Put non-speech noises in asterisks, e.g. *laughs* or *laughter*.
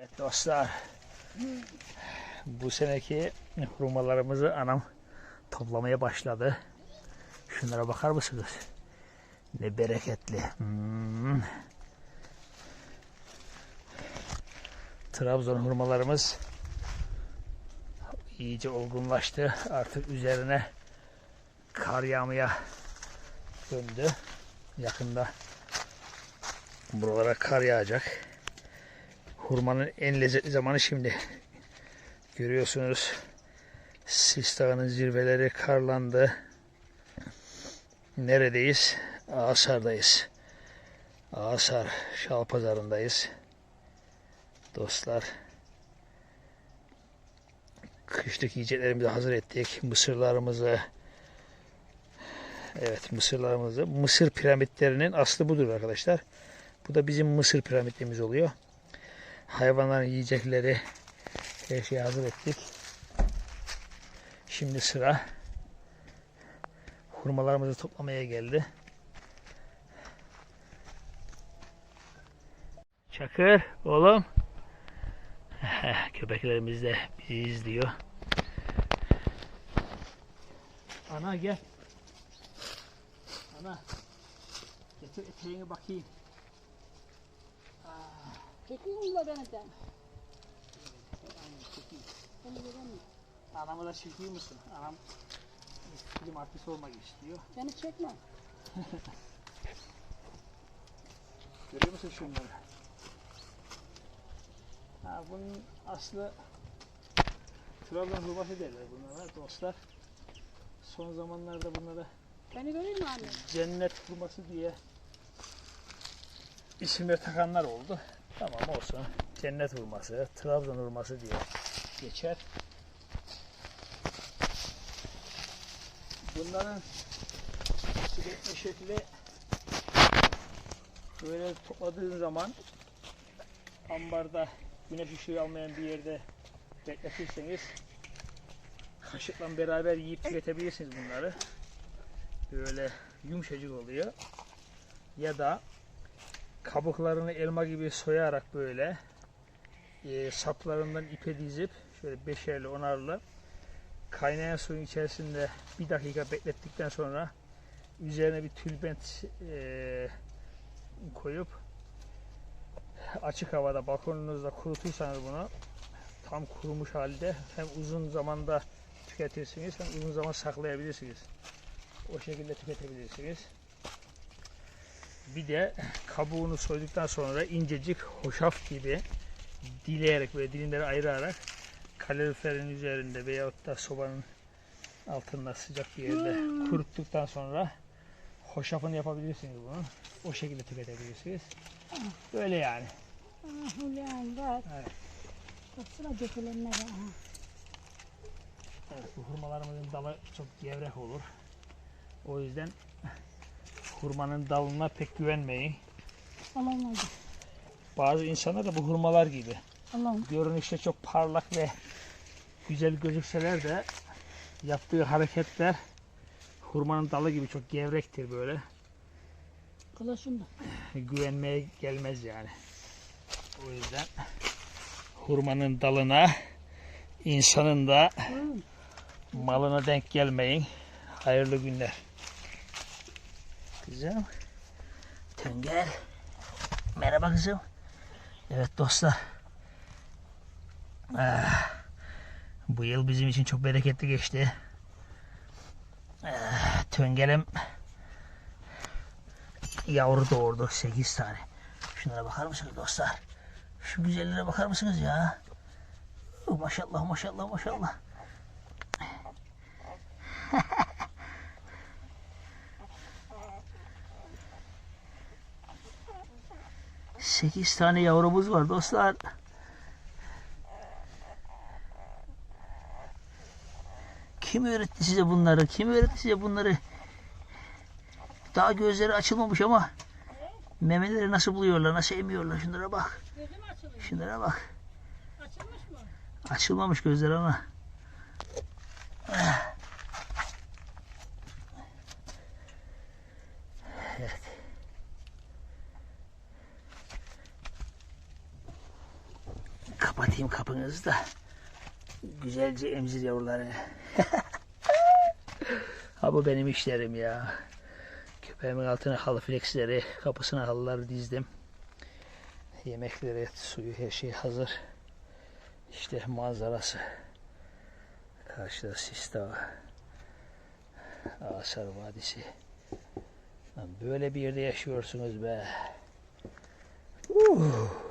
Evet dostlar. Bu seneki hurmalarımızı anam toplamaya başladı. Şunlara bakar mısınız? Ne bereketli. Hmm. Trabzon hurmalarımız iyice olgunlaştı. Artık üzerine kar yağmaya döndü. Yakında buralara kar yağacak. Hurmanın en lezzetli zamanı şimdi. Görüyorsunuz. Sis Dağı'nın zirveleri karlandı. Neredeyiz? Ağasar'dayız. Ağasar Şal Pazarı'ndayız. Dostlar. Kışlık yiyeceklerimizi hazır ettik. Mısırlarımızı Evet mısırlarımızı. Mısır piramitlerinin aslı budur arkadaşlar. Bu da bizim mısır piramitimiz oluyor. Hayvanların yiyecekleri her şeyi hazır ettik. Şimdi sıra hurmalarımızı toplamaya geldi. Çakır oğlum. Köpeklerimiz de bizi izliyor. Ana gel. Ana. Getir eteğini bakayım. Beni de. Aynen çekeyim. Beni. Anamı da çekeyim misin? Anam film artisti olmak istiyor. Beni çekme. Görüyor musun şunları? Ha, bunun aslı Trabzon hurması derler bunlara dostlar. Son zamanlarda bunlara Beni görüyor mu anne? cennet hurması diye isimler takanlar oldu. Tamam olsun. Cennet hurması, Trabzon hurması diye geçer. Bunların üretme şekli böyle topladığın zaman ambarda güneş ışığı almayan bir yerde bekletirseniz kaşıkla beraber yiyip tüketebilirsiniz bunları. Böyle yumuşacık oluyor. Ya da kabuklarını elma gibi soyarak böyle e, saplarından ipe dizip şöyle beşerli onarlı kaynayan suyun içerisinde bir dakika beklettikten sonra üzerine bir tülbent e, koyup açık havada balkonunuzda kurutursanız bunu tam kurumuş halde hem uzun zamanda tüketirsiniz hem uzun zaman saklayabilirsiniz. O şekilde tüketebilirsiniz. Bir de kabuğunu soyduktan sonra incecik hoşaf gibi dileyerek böyle dilimleri ayırarak kaloriferin üzerinde veyahut da sobanın altında sıcak bir yerde kuruttuktan sonra hoşafını yapabilirsiniz bunu. O şekilde tüketebilirsiniz. Böyle yani. Ah ulan bak. Evet. Baksana dökülenlere. ha. Evet, bu hurmalarımızın dalı çok gevrek olur. O yüzden hurmanın dalına pek güvenmeyin. Hadi. Bazı insanlar da bu hurmalar gibi. Allah'ım. Görünüşte çok parlak ve güzel gözükseler de yaptığı hareketler hurmanın dalı gibi çok gevrektir böyle. Kılaşım da. Güvenmeye gelmez yani. O yüzden hurmanın dalına insanın da malına denk gelmeyin. Hayırlı günler. Kızım. Tengel. Merhaba kızım. Evet dostlar. Ah, bu yıl bizim için çok bereketli geçti. Ah, Töngelim yavru doğurdu 8 tane. Şunlara bakar mısınız dostlar? Şu güzelliğe bakar mısınız ya? Oh, Maşallah maşallah maşallah. Sekiz tane yavrumuz var dostlar. Kim öğretti size bunları? Kim öğretti size bunları? Daha gözleri açılmamış ama memeleri nasıl buluyorlar, nasıl emiyorlar? Şunlara bak. Şunlara bak. Açılmış mı? Açılmamış gözler ama. Evet. Kapatayım kapınızı. Güzelce emzir yavruları. *laughs* ha bu benim işlerim ya. Köpeğimin altına halı flexleri, kapısına halıları dizdim. Yemekleri, suyu, her şey hazır. İşte manzarası. Karşıda Sis Dağı. Asar Vadisi. Böyle bir yerde yaşıyorsunuz be. Uh.